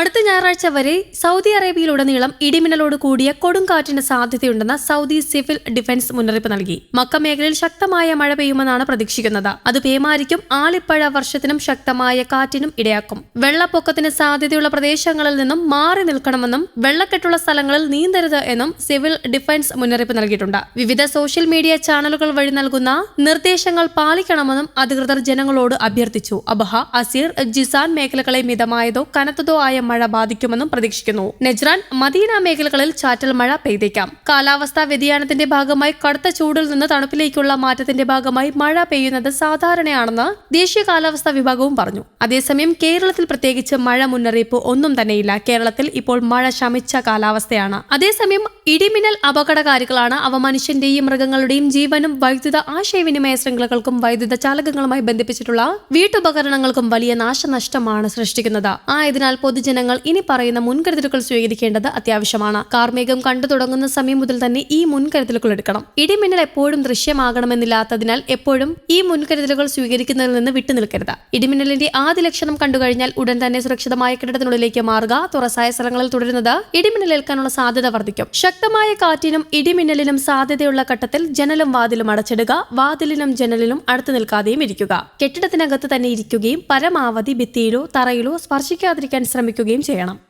അടുത്ത ഞായറാഴ്ച വരെ സൗദി അറേബ്യയിലുടനീളം ഇടിമിന്നലോട് കൂടിയ കൊടുങ്കാറ്റിന് സാധ്യതയുണ്ടെന്ന് സൗദി സിവിൽ ഡിഫൻസ് മുന്നറിയിപ്പ് നൽകി. മക്ക മേഖലയിൽ ശക്തമായ മഴ പെയ്യുമെന്നാണ് പ്രതീക്ഷിക്കുന്നത്. അത് പേമാരിക്കും ആളിപ്പഴ വർഷത്തിനും ശക്തമായ കാറ്റിനും ഇടയാക്കും. വെള്ളപ്പൊക്കത്തിന് സാധ്യതയുള്ള പ്രദേശങ്ങളിൽ നിന്നും മാറി നിൽക്കണമെന്നും വെള്ളക്കെട്ടുള്ള സ്ഥലങ്ങളിൽ നീന്തരുത് എന്നും സിവിൽ ഡിഫൻസ് മുന്നറിയിപ്പ് നൽകിയിട്ടുണ്ട്. വിവിധ സോഷ്യൽ മീഡിയ ചാനലുകൾ വഴി നൽകുന്ന നിർദ്ദേശങ്ങൾ പാലിക്കണമെന്നും അധികൃതർ ജനങ്ങളോട് അഭ്യർത്ഥിച്ചു. അബഹ അസീർ ജിസാൻ മേഖലകളെ മിതമായതോ കനത്തതോ ആയ മഴ ബാധിക്കുമെന്നും പ്രതീക്ഷിക്കുന്നു. നെജ്റാൻ മദീന മേഖലകളിൽ ചാറ്റൽ മഴ പെയ്തേക്കാം. കാലാവസ്ഥാ വ്യതിയാനത്തിന്റെ ഭാഗമായി കടുത്ത ചൂടിൽ നിന്ന് തണുപ്പിലേക്കുള്ള മാറ്റത്തിന്റെ ഭാഗമായി മഴ പെയ്യുന്നത് സാധാരണയാണെന്ന് ദേശീയ കാലാവസ്ഥാ വിഭാഗവും പറഞ്ഞു. അതേസമയം കേരളത്തിൽ പ്രത്യേകിച്ച് മഴ മുന്നറിയിപ്പ് ഒന്നും തന്നെയില്ല. കേരളത്തിൽ ഇപ്പോൾ മഴ ശമിച്ച കാലാവസ്ഥയാണ്. അതേസമയം ഇടിമിന്നൽ അപകടകാരികളാണ് അവ മനുഷ്യന്റെയും മൃഗങ്ങളുടെയും ജീവനും വൈദ്യുത ആശയവിനിമയ ശൃംഖലകൾക്കും വൈദ്യുത ചാലകങ്ങളുമായി ബന്ധിപ്പിച്ചിട്ടുള്ള വീട്ടുപകരണങ്ങൾക്കും വലിയ നാശനഷ്ടമാണ് സൃഷ്ടിക്കുന്നത്. ആയതിനാൽ പൊതുജനങ്ങൾ ഇനി പറയുന്ന മുൻകരുതലുകൾ സ്വീകരിക്കേണ്ടത് അത്യാവശ്യമാണ്. കാർമേഘം കണ്ടു തുടങ്ങുന്ന സമയം മുതൽ തന്നെ ഈ മുൻകരുതലുകൾ എടുക്കണം. ഇടിമിന്നൽ എപ്പോഴും ദൃശ്യമാകണമെന്നില്ലാത്തതിനാൽ എപ്പോഴും ഈ മുൻകരുതലുകൾ സ്വീകരിക്കുന്നതിൽ നിന്ന് വിട്ടുനിൽക്കരുത്. ഇടിമിന്നലിന്റെ ആദ്യ ലക്ഷണം കണ്ടുകഴിഞ്ഞാൽ ഉടൻ തന്നെ സുരക്ഷിതമായ കെട്ടിടത്തിനുള്ളിലേക്ക് മാറുക. തുറസായ സ്ഥലങ്ങളിൽ തുടരുന്നത് ഇടിമിന്നലേൽക്കാനുള്ള സാധ്യത വർദ്ധിക്കും. ശക്തമായ കാറ്റിനും ഇടിമിന്നലിനും സാധ്യതയുള്ള ഘട്ടത്തിൽ ജനലും വാതിലും അടച്ചിടുക. വാതിലിനും ജനലിനും അടുത്തു നിൽക്കാതെയും ഇരിക്കുക. കെട്ടിടത്തിനകത്ത് തന്നെ ഇരിക്കുകയും പരമാവധി ഭിത്തിയിലോ തറയിലോ സ്പർശിക്കാതിരിക്കാൻ ശ്രമിക്കുകയും ചെയ്യണം.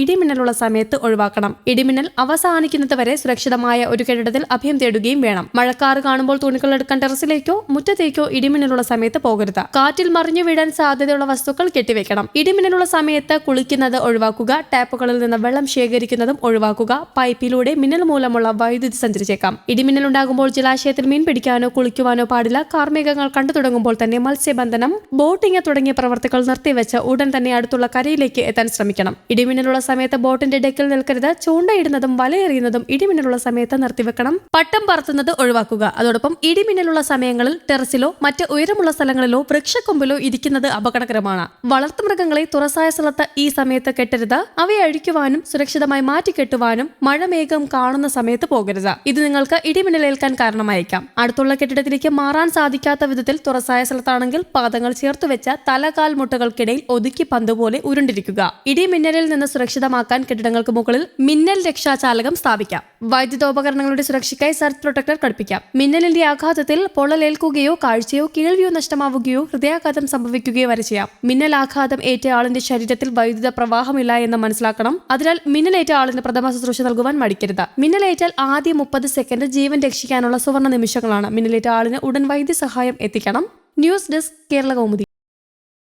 ഇടിമിന്നലുള്ള സമയത്ത് ഒഴിവാക്കണം. ഇടിമിന്നൽ അവസാനിക്കുന്നത് വരെ സുരക്ഷിതമായ ഒരു കെട്ടിടത്തിൽ അഭയം തേടുകയും വേണം. മഴക്കാറ് കാണുമ്പോൾ തുണികൾ എടുക്കാൻ ടെറസിലേക്കോ മുറ്റത്തേക്കോ ഇടിമിന്നലുള്ള സമയത്ത് പോകരുത്. കാറ്റിൽ മറിഞ്ഞു വീഴാൻ സാധ്യതയുള്ള വസ്തുക്കൾ കെട്ടിവെക്കണം. ഇടിമിന്നലുള്ള സമയത്ത് കുളിക്കുന്നത് ഒഴിവാക്കുക ടാപ്പുകളിൽ നിന്ന് വെള്ളം ശേഖരിക്കുന്നതും ഒഴിവാക്കുക പൈപ്പിലൂടെ മിന്നൽ മൂലമുള്ള വൈദ്യുതി സഞ്ചരിച്ചേക്കാം. ഇടിമിന്നൽ ഉണ്ടാകുമ്പോൾ ജലാശയത്തിൽ മീൻ പിടിക്കാനോ കുളിക്കുവാനോ പാടില്ല. കാർമേഘങ്ങൾ കണ്ടു തുടങ്ങുമ്പോൾ തന്നെ മത്സ്യബന്ധനം ബോട്ടിംഗ് തുടങ്ങിയ പ്രവർത്തികൾ നിർത്തിവെച്ച് ഉടൻ തന്നെ അടുത്തുള്ള കരയിലേക്ക് എത്താൻ ശ്രമിക്കണം. ഇടിമിന്നലുള്ള സമയത്ത് ബോട്ടിന്റെ ഡെക്കിൽ നിൽക്കരുത്. ചൂണ്ടയിടുന്നതും വലയെറിയുന്നതും ഇടിമിന്നലുള്ള സമയത്ത് നിർത്തിവെക്കണം. പട്ടം പറത്തുന്നത് ഒഴിവാക്കുക. അതോടൊപ്പം ഇടിമിന്നലുള്ള സമയങ്ങളിൽ ടെറസിലോ മറ്റ് ഉയരമുള്ള സ്ഥലങ്ങളിലോ വൃക്ഷക്കൊമ്പിലോ ഇരിക്കുന്നത് അപകടകരമാണ്. വളർത്തുമൃഗങ്ങളെ തുറസായ സ്ഥലത്ത് ഈ സമയത്ത് കെട്ടരുത്. അവയെ അഴിക്കുവാനും സുരക്ഷിതമായി മാറ്റിക്കെട്ടുവാനും മഴമേഘം കാണുന്ന സമയത്ത് പോകരുത്. ഇത് നിങ്ങൾക്ക് ഇടിമിന്നലേൽക്കാൻ കാരണമായേക്കാം. അടുത്തുള്ള കെട്ടിടത്തിലേക്ക് മാറാൻ സാധിക്കാത്ത വിധത്തിൽ തുറസായ സ്ഥലത്താണെങ്കിൽ പാദങ്ങൾ ചേർത്തുവെച്ച തലകാൽ മുട്ടകൾക്കിടയിൽ ഒതുക്കി പന്തുപോലെ ഉരുണ്ടിരിക്കുക. ഇടിമിന്നലിൽ നിന്ന് സുരക്ഷിതമാക്കാൻ കെട്ടിടങ്ങൾക്ക് മുകളിൽ മിന്നൽ രക്ഷാചാലകം സ്ഥാപിക്കാം. വൈദ്യുതോപകരണങ്ങളുടെ സുരക്ഷയ്ക്കായി സർജ് പ്രൊട്ടക്ടർ ഘടിപ്പിക്കാം. മിന്നലിന്റെ ആഘാതത്തിൽ പൊള്ളലേൽക്കുകയോ കാഴ്ചയോ കേൾവിയോ നഷ്ടമാവുകയോ ഹൃദയാഘാതം സംഭവിക്കുകയോ വരെ ചെയ്യാം. മിന്നലാഘാതം ഏറ്റ ആളിന്റെ ശരീരത്തിൽ വൈദ്യുത പ്രവാഹമില്ല എന്ന് മനസ്സിലാക്കണം. അതിനാൽ മിന്നലേറ്റ ആളിന് പ്രഥമ ശുശ്രൂഷ നൽകുവാൻ മടിക്കരുത്. മിന്നലേറ്റാൽ ആദ്യ മുപ്പത് സെക്കൻഡ് ജീവൻ രക്ഷിക്കാനുള്ള സുവർണ നിമിഷങ്ങളാണ്. മിന്നലേറ്റ ആളിന് ഉടൻ വൈദ്യസഹായം എത്തിക്കണം. News desk Kerala Kaumudi.